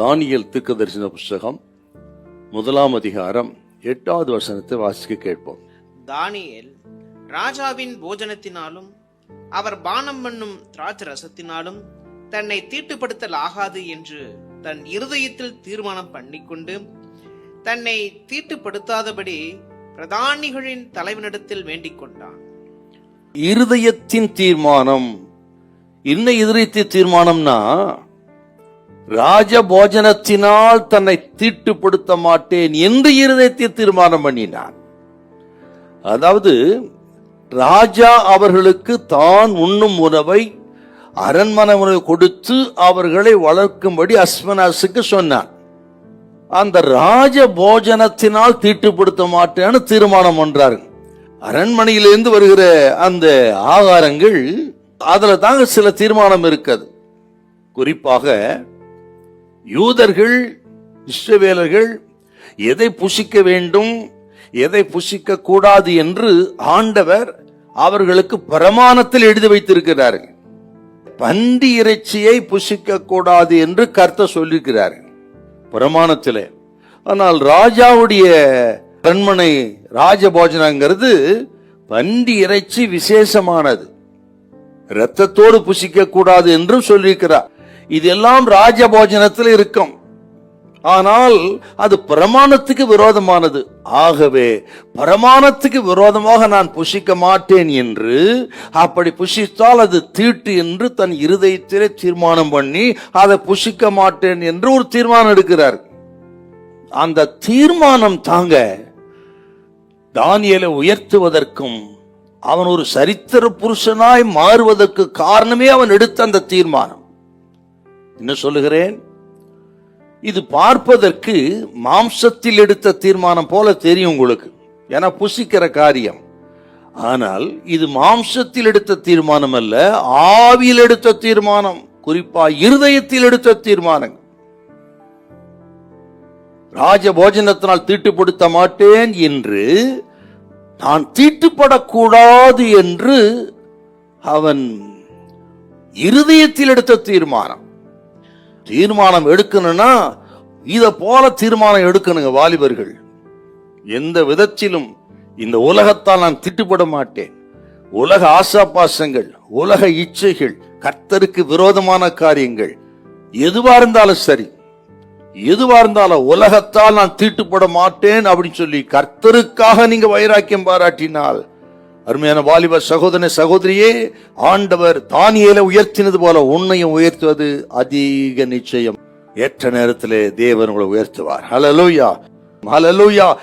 Daniel தீர்க்கதரிசன புஸ்தகம் முதலாம் அதிகாரம் எட்டாவது வசனத்தை வாசிக்க கேட்போம். தானியேல் ராஜாவின் போஜனத்தினாலும் அவர் பானம் பண்ணும் திராட்சை ரசத்தினாலும் தன்னை தீட்டுப்படுத்தல் ஆகாது என்று தன் இருதயத்தில் தீர்மானம் பண்ணிக்கொண்டு தன்னை தீட்டுப்படுத்தாதபடி பிரதானிகளின் தலைவனிடத்தில் வேண்டிக் கொண்டான். இருதயத்தின் தீர்மானம் என்ன இருதயத்தின் தீர்மானம்னா ராஜபோஜனத்தினால் தன்னை தீட்டுப்படுத்த மாட்டேன் என்று இருதயத்தை தீர்மானம் பண்ணினான். அதாவது ராஜா அவர்களுக்கு தான் உண்ணும் உணவை அரண்மனை உணவை கொடுத்து அவர்களை வளர்க்கும்படி அஸ்மனாசுக்கு சொன்னான். அந்த ராஜ போஜனத்தினால் தீட்டுப்படுத்த மாட்டேன்னு தீர்மானம் பண்றாரு. அரண்மனையிலிருந்து வருகிற அந்த ஆகாரங்கள் அதில் தாங்க சில தீர்மானம் இருக்குது. குறிப்பாக யூதர்கள் இஸ்ரவேலர்கள் எதை புசிக்க வேண்டும் எதை புசிக்க கூடாது என்று ஆண்டவர் அவர்களுக்கு பிரமாணத்தில் எழுதி வைத்திருக்கிறார்கள் பன்றி இறைச்சியை புசிக்க கூடாது என்று கர்த்த சொல்லியிருக்கிறார்கள் பிரமாணத்திலே. ஆனால் ராஜாவுடைய கண்மனை ராஜபோஜனங்கிறது பன்றி இறைச்சி விசேஷமானது. இரத்தத்தோடு புசிக்க கூடாது என்றும் சொல்லியிருக்கிறார். இதெல்லாம் ராஜபோஜனத்தில் இருக்கும். ஆனால் அது பிரமாணத்துக்கு விரோதமானது. ஆகவே பிரமாணத்துக்கு விரோதமாக நான் புஷிக்க மாட்டேன் என்று அப்படி புஷித்தால் அது தீட்டு என்று தன் இருதயத்திலே தீர்மானம் பண்ணி அதை புஷிக்க மாட்டேன் என்று ஒரு தீர்மானம் எடுக்கிறார். அந்த தீர்மானம் தாங்க தானியலை உயர்த்துவதற்கும் அவன் ஒரு சரித்திர புருஷனாய் மாறுவதற்கு காரணமே அவன் எடுத்த அந்த தீர்மானம். என்ன சொல்லுகிறேன்? இது பார்ப்பதற்கு மாம்சத்தில் எடுத்த தீர்மானம் போல தெரியும் உங்களுக்கு. ஏன்னா புசிக்கிற காரியம். ஆனால் இது மாம்சத்தில் எடுத்த தீர்மானம் அல்ல ஆவியில் எடுத்த தீர்மானம். குறிப்பா இருதயத்தில் எடுத்த தீர்மானம். ராஜ போஜனத்தினால் தீட்டுப்படுத்த மாட்டேன் என்று நான் தீட்டுப்படக்கூடாது என்று அவன் இருதயத்தில் எடுத்த தீர்மானம். தீர்மானம் எடுக்கணும்னா இதை போல தீர்மானம் எடுக்கணுங்க வாலிபர்கள். எந்த விதத்திலும் இந்த உலகத்தால் நான் திட்டுப்பட மாட்டேன். உலக ஆசாபாசங்கள் உலக இச்சைகள் கர்த்தருக்கு விரோதமான காரியங்கள் எதுவா இருந்தாலும் சரி எதுவா இருந்தாலும் உலகத்தால் நான் தீட்டுப்பட மாட்டேன் அப்படின்னு சொல்லி கர்த்தருக்காக நீங்க வைராக்கியம் பாராட்டினால் அருமையான வாலிப சகோதர சகோதரியே ஆண்டவர் தானியல உயர்த்தினது போல உன்னையும் உயர்த்துவது அதிக நிச்சயம். ஏற்ற நேரத்திலே தேவன் உங்களை உயர்த்துவார். Hallelujah hallelujah